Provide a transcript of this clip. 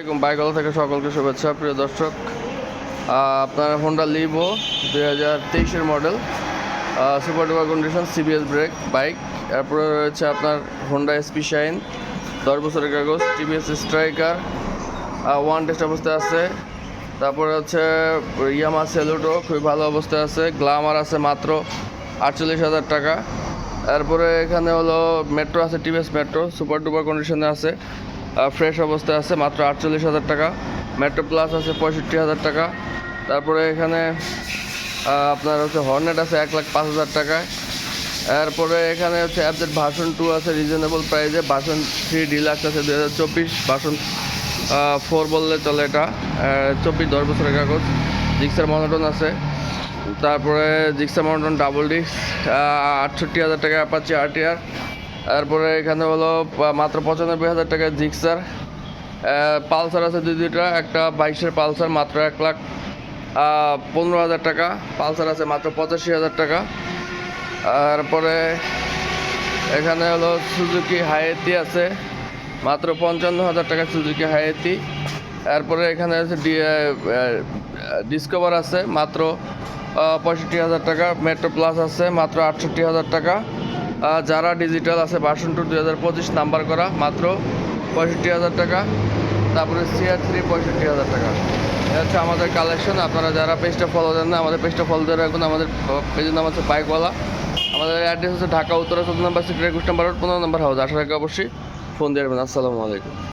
আসসালামাইকুম বাইকওয়ালা থেকে সকলকে শুভেচ্ছা, প্রিয় দর্শক। আপনার হোন্ডা লিভো দুই হাজার তেইশের model super duper condition CBS brake bike এরপরে রয়েছে আপনার হোন্ডা এসপি শাইন দশ বছরের কাগজ টিভিএস স্ট্রাইকার ওয়ান টেস্ট অবস্থায় আছে। তারপরে হচ্ছে ইয়ামা সেলুটো খুবই ভালো অবস্থায় আছে গ্লামার আছে মাত্র আটচল্লিশ হাজার টাকা। তারপরে এখানে হলো মেট্রো আছে টিভিএস মেট্রো সুপার ডুপার কন্ডিশনে আছে। ফ্রেশ অবস্থায় আছে, মাত্র আটচল্লিশ হাজার টাকা। মেট্রো প্লাস আছে পঁয়ষট্টি হাজার টাকা। তারপরে এখানে আপনার হচ্ছে হর্নেট আছে এক লাখ পাঁচ হাজার টাকায়। এরপরে এখানে হচ্ছে অ্যাপজেট ভার্সন টু আছে রিজনেবল প্রাইসে ভার্সন থ্রি ডিলাক্স আছে দু হাজার চব্বিশ। ভার্সন ফোর বললে চলে এটা। চব্বিশ, দশ বছরের কাগজ। জিক্সার মনোটন আছে। তারপরে জিক্সার মনোটন ডাবল ডিস্ক আটষট্টি হাজার টাকা অ্যাপাচি আর আরটিআর তারপরে এখানে হলো মাত্র পঁচানব্বই হাজার টাকা জিক্সার। পালসার আছে দুই দুইটা, একটা বাইশের পালসার মাত্র এক লাখ পনেরো হাজার টাকা। পালসার আছে মাত্র পঁচাশি হাজার টাকা। তারপরে এখানে হলো সুজুকি হায়েতি আছে, মাত্র পঞ্চান্ন হাজার টাকা সুজুকি হায়েতি। তারপরে এখানে আছে ডিসকভার আছে, মাত্র পঁয়ষট্টি হাজার টাকা। মেট্রো প্লাস আছে, মাত্র আটষট্টি হাজার টাকা। যারা ডিজিটাল আছে ভার্সন টু দুই হাজার পঁচিশ নাম্বার করা, মাত্র পঁয়ষট্টি হাজার টাকা। তারপরে সিআর থ্রি পঁয়ষট্টি হাজার টাকা। এটা হচ্ছে আমাদের কালেকশন আপনারা যারা পেজটা ফলো দেন না, আমাদের পেজটা ফলো দিয়ে রাখুন। আমাদের পেজের নাম হচ্ছে বাইকওয়ালা আমাদের অ্যাড্রেস হচ্ছে ঢাকা, উত্তরা, চোদ্দ নম্বর সিটি একুশ নাম্বার পনেরো নাম্বার হাউস আঠারো রাখি অবশ্যই ফোন দিয়ে রাখবেন। আসসালামু আলাইকুম।